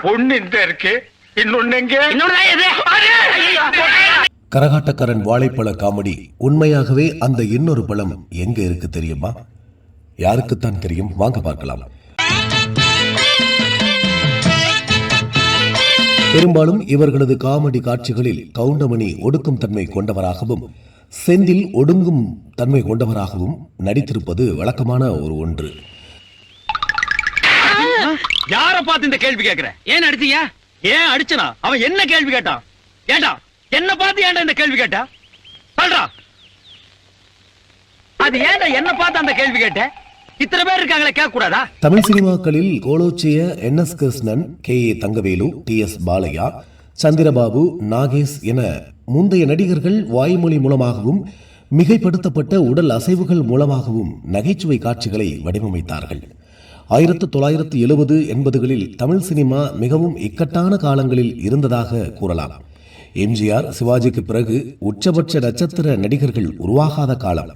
கொடுத்தான் ஒண்ணு இந்த இருக்கு. இன்னொன்னு எங்க? இன்னொன்னு தான். கரகாட்டக்காரன் வாழைப்பழ காமெடி. உண்மையாகவே அந்த இன்னொரு பழம் எங்க இருக்கு தெரியுமா? யாருக்குத்தான் தெரியும்? வாங்க பார்க்கலாம். பெரும்பாலும் இவர்களது காமெடி காட்சிகளில் கவுண்டமணி ஒடுக்கும் தன்மை கொண்டவராகவும் செந்தில் ஒடுங்கும் தன்மை கொண்டவராகவும் நடித்திருப்பது வழக்கமான ஒரு ஒன்று. யார பார்த்து இந்த கேள்வி கேக்குற ஏன் அடிச்சீங்க ஏன் அடிச்சனா? அவன் என்ன கேள்வி கேட்டான்? ஏண்டா? என்ன பார்த்து ஏன்டா இந்த கேள்வி கேட்டா? சொல்றா. அது ஏன்டா என்ன பார்த்து அந்த கேள்வி கேட்ட? இத்தனை பேர் இருக்காங்களே கேட்க கூடாதா தமிழ் சினிமாக்களில் கோலோச்சிய N S Krishnan K A Thangavelu T S Balaiah Chandrababu Nagesh என முந்தைய நடிகர்கள் வாய்மொழி மூலமாகவும் மிகைப்படுத்தப்பட்ட உடல் அசைவுகள் மூலமாகவும் நகைச்சுவை காட்சிகளை வடிவமைத்தார்கள். ஆயிரத்து தொள்ளாயிரத்து எழுபது எண்பதுகளில் தமிழ் சினிமா மிகவும் இக்கட்டான காலங்களில் இருந்ததாக கூறலாம். எம்ஜிஆர் சிவாஜிக்கு பிறகு உச்சபட்ச நட்சத்திர நடிகர்கள் உருவாகாத காலம்.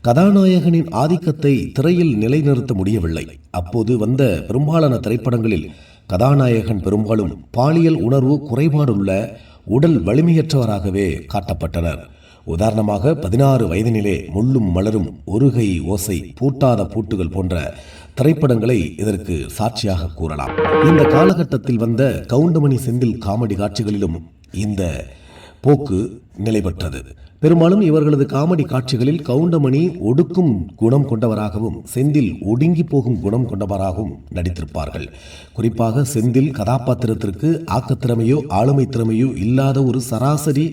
கதாநாயகனின் ஆதிக்கத்தை திரையில் நிலைநிறுத்த முடியவில்லை. அப்போது வந்த பெரும்பாலான திரைப்படங்களில் கதாநாயகன் பெரும்பாலும் பாலியல் உணர்வு குறைபாடுள்ள உடல் வலிமையற்றவராகவே காட்டப்பட்டனர். உதாரணமாக பதினாறு வயதினிலே முள்ளும் மலரும் ஒருகை ஓசை பூட்டாத பூட்டுகள் போன்ற திரைப்படங்களை இதற்கு சாட்சியாக கூறலாம். இந்த காலகட்டத்தில் வந்த கவுண்டமணி செந்தில் காமெடி காட்சிகளிலும் இந்த போக்கு நிலைபெற்றது பெரும்பாலும் இவர்களது காமெடி காட்சிகளில் கவுண்டமணி ஒடுக்கும் குணம் கொண்டவராகவும் செந்தில் ஒடுங்கி போகும் குணம் கொண்டவராகவும் நடித்திருப்பார்கள். குறிப்பாக செந்தில் கதாபாத்திரத்திற்கு ஆக்கத்திறமையோ ஆளுமை திறமையோ இல்லாத ஒரு சராசரி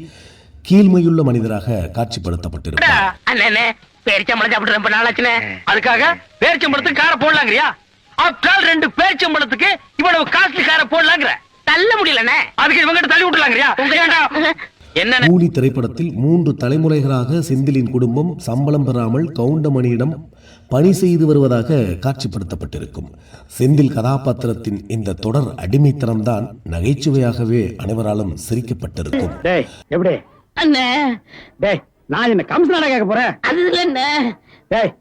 கீழ்மையுள்ள மனிதராக காட்சிப்படுத்தப்பட்டிருப்பார் அண்ணே பேரிச்சம்பளம் சாப்பிட்டு ரொம்ப நாளாச்சுனே அதுக்காக பேரிச்சம்பளத்துக்கு கார போடலாங்கறியா? ஆப்டால் ரெண்டு பேரிச்சம்பளத்துக்கு இவ்வளவு காஸ்ட்லி கார போடலாங்கற. தள்ள முடியலண்ணே. அதுக்கு இவங்க தள்ளி விட்டுலாங்கறியா என்ன கூலி திரைப்படத்தில் மூன்று தலைமுறைகளாக செந்திலின் குடும்பம் சம்பளம் பெறாமல் கவுண்டமணியிடம் பணி செய்து வருவதாக காட்சிப்படுத்தப்பட்டிருக்கும். செந்தில் கதாபாத்திரத்தின் இந்த தொடர் அடிமைத்தனம்தான் நகைச்சுவையாகவே அனைவராலும் சிரிக்கப்பட்டிருக்கும். டேய் எப்படி? அண்ணே. டேய் நான் என்ன கம்சனாடா கேட்க போறேன்? அது இல்லண்ணே டேய்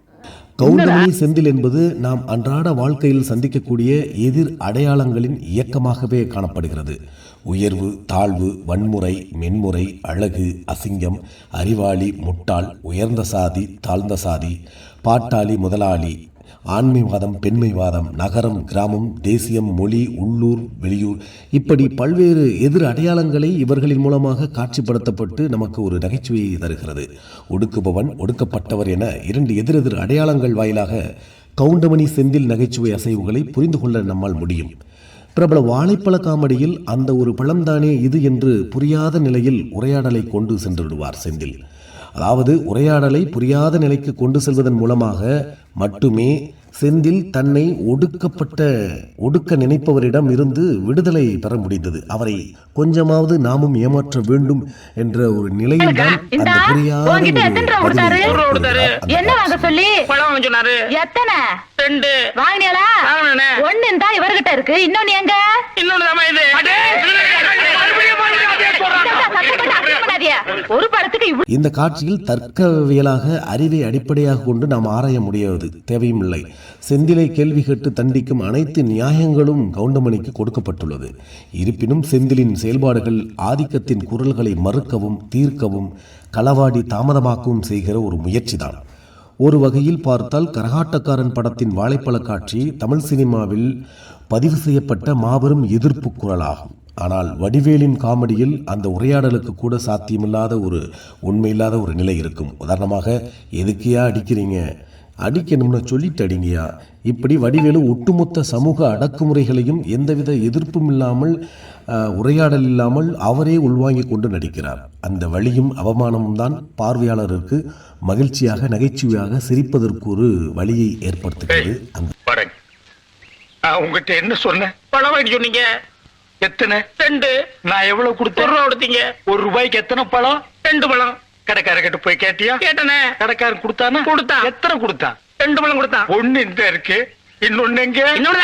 கவுண்டமணி செந்தில் என்பது நாம் அன்றாட வாழ்க்கையில் சந்திக்கக்கூடிய எதிர் அடையாளங்களின் இயக்கமாகவே காணப்படுகிறது. உயர்வு தாழ்வு வன்முறை மென்முறை அழகு அசிங்கம் அறிவாளி முட்டாள் உயர்ந்த சாதி தாழ்ந்த சாதி பாட்டாளி முதலாளி ஆண்மைவாதம் பெண்மைவாதம் நகரம் கிராமம் தேசியம் மொழி உள்ளூர் வெளியூர் இப்படி பல்வேறு எதிர் அடையாளங்களை இவர்களின் மூலமாக காட்சிப்படுத்தப்பட்டு நமக்கு ஒரு நகைச்சுவையை தருகிறது. ஒடுக்குபவன் ஒடுக்கப்பட்டவர் என இரண்டு எதிரெதிர் அடையாளங்கள் வாயிலாக கவுண்டமணி செந்தில் நகைச்சுவை அசைவுகளை புரிந்து கொள்ள நம்மால் முடியும். பிரபல வாழைப்பழ காமெடியில் அந்த ஒரு பழம்தானே இது என்று புரியாத நிலையில் உரையாடலை கொண்டு சென்று விடுவார் செந்தில். அதாவது உரையாடலை புரியாத நிலைக்கு கொண்டு செல்வதன் மூலமாக மட்டுமே செந்தில் தன்னை ஒடுக்கப்பட்ட ஒடுக்க நினைப்பவரிடம் இருந்து விடுதலை பெற முடிந்தது. அவரை கொஞ்சமாவது நாமும் ஏமாற்ற வேண்டும் என்ற ஒரு நிலையில் தான் அந்த புரியாத சொல்லி? சொன்னாரு. எத்தனை? ரெண்டு. இருந்தா இவர்கிட்ட இருக்கு. இன்னொன்னு எங்க? இன்னொன்னு இது மறுபடியும் மறுபடியும் அதே சொல்றாங்க. கஷ்டப்பட்டு அசிங்கம் பண்ணாதீங்க. ஒரு படத்துக்கு இவ்வளவு இந்த காட்சியில் தர்க்கவியலாக அறிவை அடிப்படையாக கொண்டு நாம் ஆராய முடியாது. தேவையும் இல்லை செந்திலை கேள்வி கேட்டு தண்டிக்கும் அனைத்து நியாயங்களும் கவுண்டமணிக்கு கொடுக்கப்பட்டுள்ளது. இருப்பினும் செந்திலின் செயல்பாடுகள் ஆதிக்கத்தின் குரல்களை மறுக்கவும் தீர்க்கவும் களவாடி தாமதமாக்கவும் செய்கிற ஒரு முயற்சிதான். ஒரு வகையில் பார்த்தால் கரகாட்டக்காரன் படத்தின் வாழைப்பழ காட்சி தமிழ் சினிமாவில் பதிவு செய்யப்பட்ட மாபெரும் எதிர்ப்பு குரலாகும். ஆனால் வடிவேலின் காமெடியில் அந்த உரையாடலுக்கு கூட சாத்தியமில்லாத ஒரு உண்மையில்லாத ஒரு நிலை இருக்கும். உதாரணமாக எதுக்கையா அடிக்கிறீங்க? அடிக்கணும்னு சொல்லிட்டு அடிங்கயா இப்படி வடிவேலு ஒட்டுமொத்த சமூக அடக்குமுறைகளையும் எந்தவித எதிர்ப்பும் இல்லாமல் உரையாடல் இல்லாமல் அவரே உள்வாங்கிக் கொண்டு நடிக்கிறார். அந்த வழியும் அவமானமும் தான் பார்வையாளருக்கு மகிழ்ச்சியாக நகைச்சுவையாக சிரிப்பதற்கு ஒரு வழியை ஏற்படுத்துகிறது. அந்த உங்ககிட்ட என்ன சொன்ன பழம் சொன்னீங்க. எத்தனை? ரெண்டு. நான் எவ்வளவு ஒரு கொடுத்தேன் ரூபா கொடுத்தீங்க. ஒரு ரூபாய்க்கு எத்தனை பழம்? ரெண்டு பழம். கடைக்காரர்கிட்ட போய் கேட்டியா? கேட்டனே. கடைக்காரன் கொடுத்தானா? கொடுத்தான். எத்தனை கொடுத்தான்? ரெண்டு பழம் கொடுத்தான். ஒண்ணு இந்த இருக்கு இன்னொன்னு எங்க இன்னொன்னு